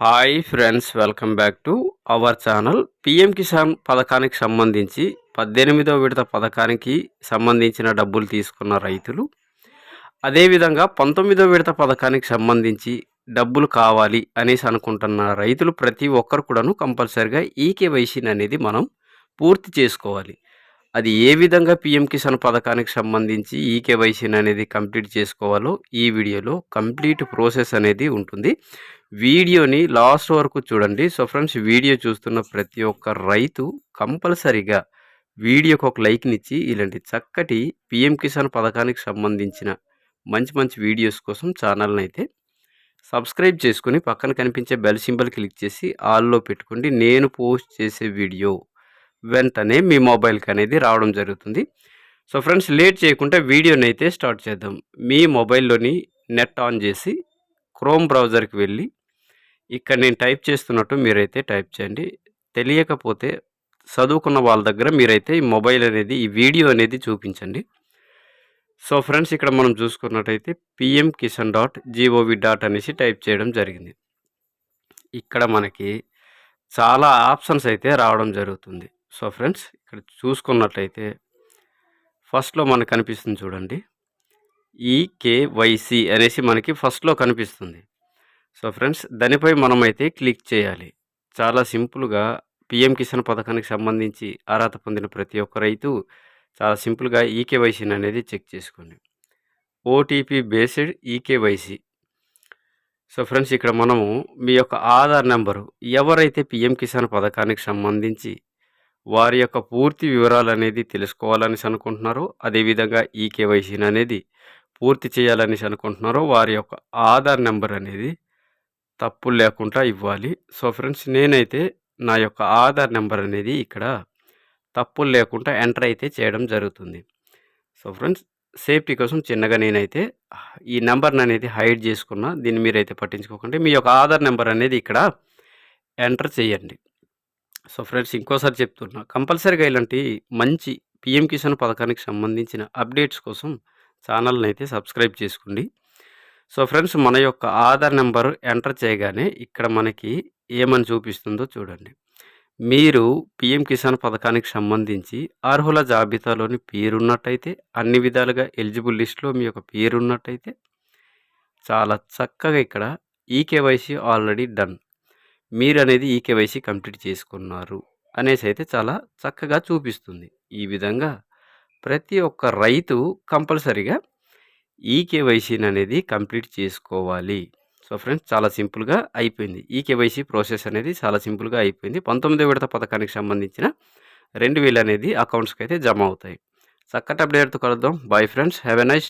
Hi friends welcome back to our channel PM Kisan పథకానికి సంబంధించి పద్దెనిమిదవ విడత పథకానికి సంబంధించిన డబ్బులు తీసుకున్న రైతులు అదేవిధంగా పంతొమ్మిదవ విడత పథకానికి సంబంధించి డబ్బులు కావాలి అనేసి అనుకుంటున్న రైతులు ప్రతి ఒక్కరు కూడాను కంపల్సరిగా ఈ కేవైసీని అనేది మనం పూర్తి చేసుకోవాలి. అది ఏ విధంగా పిఎం కిసాన్ పథకానికి సంబంధించి ఈ కేవైసీని అనేది కంప్లీట్ చేసుకోవాలో ఈ వీడియోలో కంప్లీట్ ప్రాసెస్ అనేది ఉంటుంది. వీడియోని లాస్ట్ వరకు చూడండి. సో ఫ్రెండ్స్ వీడియో చూస్తున్న ప్రతి ఒక్క రైతు కంపల్సరిగా వీడియోకి ఒక లైక్నిచ్చి ఇలాంటి చక్కటి పిఎం కిసాన్ పథకానికి సంబంధించిన మంచి మంచి వీడియోస్ కోసం ఛానల్ని అయితే సబ్స్క్రైబ్ చేసుకుని పక్కన కనిపించే బెల్ సింబల్ క్లిక్ చేసి ఆల్లో పెట్టుకోండి. నేను పోస్ట్ చేసే వీడియో వెంటనే మీ మొబైల్కి అనేది రావడం జరుగుతుంది. సో ఫ్రెండ్స్ లేట్ చేయకుండా వీడియోని అయితే స్టార్ట్ చేద్దాం. మీ మొబైల్లోని నెట్ ఆన్ చేసి క్రోమ్ బ్రౌజర్కి వెళ్ళి ఇక్కడ నేను టైప్ చేస్తున్నట్టు మీరైతే టైప్ చేయండి. తెలియకపోతే చదువుకున్న వాళ్ళ దగ్గర మీరైతే ఈ మొబైల్ అనేది ఈ వీడియో అనేది చూపించండి. సో ఫ్రెండ్స్ ఇక్కడ మనం చూసుకున్నట్టయితే PM Kisan dot G O V dot అనేసి టైప్ చేయడం జరిగింది. ఇక్కడ మనకి చాలా ఆప్షన్స్ అయితే రావడం జరుగుతుంది. సో ఫ్రెండ్స్ ఇక్కడ చూసుకున్నట్లయితే ఫస్ట్లో మనకు కనిపిస్తుంది చూడండి. ఈకేవైసి అనేసి మనకి ఫస్ట్లో కనిపిస్తుంది. సో ఫ్రెండ్స్ దానిపై మనమైతే క్లిక్ చేయాలి. చాలా సింపుల్గా పిఎం కిసాన్ పథకానికి సంబంధించి అర్హత పొందిన ప్రతి ఒక్క రైతు చాలా సింపుల్గా ఈకేవైసీని అనేది చెక్ చేసుకోండి. OTP based eKYC. So friends ఇక్కడ మనము మీ యొక్క ఆధార్ నెంబరు ఎవరైతే పిఎం కిసాన్ పథకానికి సంబంధించి వారి యొక్క పూర్తి వివరాలు అనేది తెలుసుకోవాలని అనుకుంటున్నారో అదేవిధంగా ఈ కేవైసీని అనేది పూర్తి చేయాలనేసి అనుకుంటున్నారో వారి యొక్క ఆధార్ నెంబర్ అనేది తప్పులు లేకుండా ఇవ్వాలి. సో ఫ్రెండ్స్ నేనైతే నా యొక్క ఆధార్ నెంబర్ అనేది ఇక్కడ తప్పులు లేకుండా ఎంటర్ అయితే చేయడం జరుగుతుంది. సో ఫ్రెండ్స్ సేఫ్టీ కోసం చిన్నగా నేనైతే ఈ నెంబర్ని అనేది హైడ్ చేసుకున్నా దీన్ని మీరైతే పట్టించుకోకండి. మీ యొక్క ఆధార్ నెంబర్ అనేది ఇక్కడ ఎంటర్ చేయండి. సో ఫ్రెండ్స్ ఇంకోసారి చెప్తున్నా కంపల్సరీగా ఇలాంటి మంచి పిఎం కిసాన్ పథకానికి సంబంధించిన అప్డేట్స్ కోసం ఛానల్ని అయితే సబ్స్క్రైబ్ చేసుకోండి. సో ఫ్రెండ్స్ మన యొక్క ఆధార్ నెంబర్ ఎంటర్ చేయగానే ఇక్కడ మనకి ఏమని చూపిస్తుందో చూడండి. మీరు పిఎం కిసాన్ పథకానికి సంబంధించి అర్హుల జాబితాలోని పేరున్నట్టయితే అన్ని విధాలుగా ఎలిజిబుల్ లిస్ట్లో మీ యొక్క పేరున్నట్టయితే చాలా చక్కగా ఇక్కడ ఈ కేవైసీ ఆల్రెడీ డన్. మీరు అనేది ఈ కేవైసీ కంప్లీట్ చేసుకున్నారు అనేసి అయితే చాలా చక్కగా చూపిస్తుంది. ఈ విధంగా ప్రతి ఒక్క రైతు కంపల్సరిగా ఈ కేవైసీని అనేది కంప్లీట్ చేసుకోవాలి. సో ఫ్రెండ్స్ చాలా సింపుల్గా అయిపోయింది. ఈ కేవైసీ ప్రాసెస్ అనేది చాలా సింపుల్గా అయిపోయింది. పంతొమ్మిదో విడత పథకానికి సంబంధించిన రెండు వేలు అనేది అకౌంట్స్కి అయితే జమ అవుతాయి. చక్కటి అప్డేట్తో కలుద్దాం. Bye friends. Have a nice